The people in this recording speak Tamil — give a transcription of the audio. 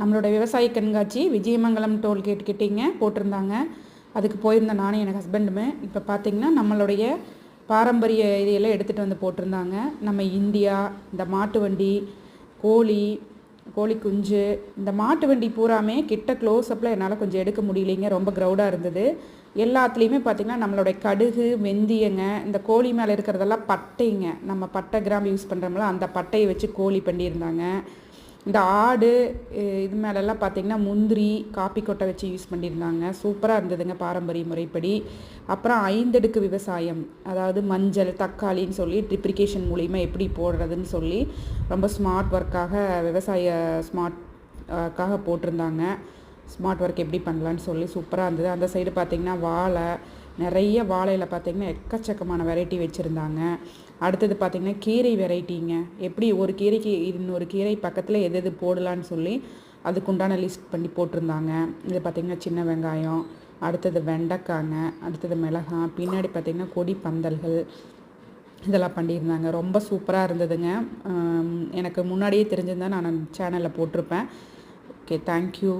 நம்மளோட விவசாய கண்காட்சி விஜயமங்கலம் டோல்கேட் கிட்டேங்க போட்டிருந்தாங்க. அதுக்கு போயிருந்த நானும் எனக்கு ஹஸ்பண்டுமே இப்போ பார்த்திங்கன்னா நம்மளுடைய பாரம்பரிய இதையெல்லாம் எடுத்துகிட்டு வந்து போட்டிருந்தாங்க. நம்ம இந்தியா இந்த மாட்டு வண்டி கோழி கோழி குஞ்சு இந்த மாட்டு வண்டி பூராமே கிட்ட க்ளோஸ்அப்பில் என்னால் கொஞ்சம் எடுக்க முடியலைங்க. ரொம்ப க்ரௌடாக இருந்தது. எல்லாத்துலேயுமே பார்த்திங்கன்னா நம்மளுடைய கடுகு வெந்தயங்க இந்த கோழி மேலே இருக்கிறதெல்லாம் பட்டைங்க. நம்ம பட்டை கிராம் யூஸ் பண்ணுறோம்ல அந்த பட்டையை வச்சு கோழி பண்ணியிருந்தாங்க. இந்த ஆடு இது மேலெல்லாம் பார்த்திங்கன்னா முந்திரி காப்பி கொட்டை வச்சு யூஸ் பண்ணியிருந்தாங்க. சூப்பராக இருந்ததுங்க பாரம்பரிய முறைப்படி. அப்புறம் ஐந்தடுக்கு விவசாயம் அதாவது மஞ்சள் தக்காளின்னு சொல்லி ட்ரிப்ளிகேஷன் மூலிமா எப்படி போடுறதுன்னு சொல்லி ரொம்ப ஸ்மார்ட் ஒர்க்காக விவசாய ஸ்மார்ட்க்காக போட்டிருந்தாங்க. ஸ்மார்ட் ஒர்க் எப்படி பண்ணலான்னு சொல்லி சூப்பராக இருந்தது. அந்த சைடு பார்த்திங்கன்னா வாழை நிறைய வாழையில் பார்த்திங்கன்னா எக்கச்சக்கமான வெரைட்டி வச்சுருந்தாங்க. அடுத்தது பார்த்திங்கன்னா கீரை வெரைட்டிங்க எப்படி ஒரு கீரைக்கு இன்னொரு கீரை பக்கத்தில் எது எது போடலான்னு சொல்லி அதுக்குண்டான லிஸ்ட் பண்ணி போட்டிருந்தாங்க. இது பார்த்திங்கன்னா சின்ன வெங்காயம் அடுத்தது வெண்டைக்காங்க அடுத்தது மிளகாய் பின்னாடி பார்த்திங்கன்னா கொடி பந்தல்கள் இதெல்லாம் பண்ணியிருந்தாங்க. ரொம்ப சூப்பராக இருந்ததுங்க. எனக்கு முன்னாடியே தெரிஞ்சிருந்தால் நான் சேனலில் போட்டிருப்பேன். Okay thank you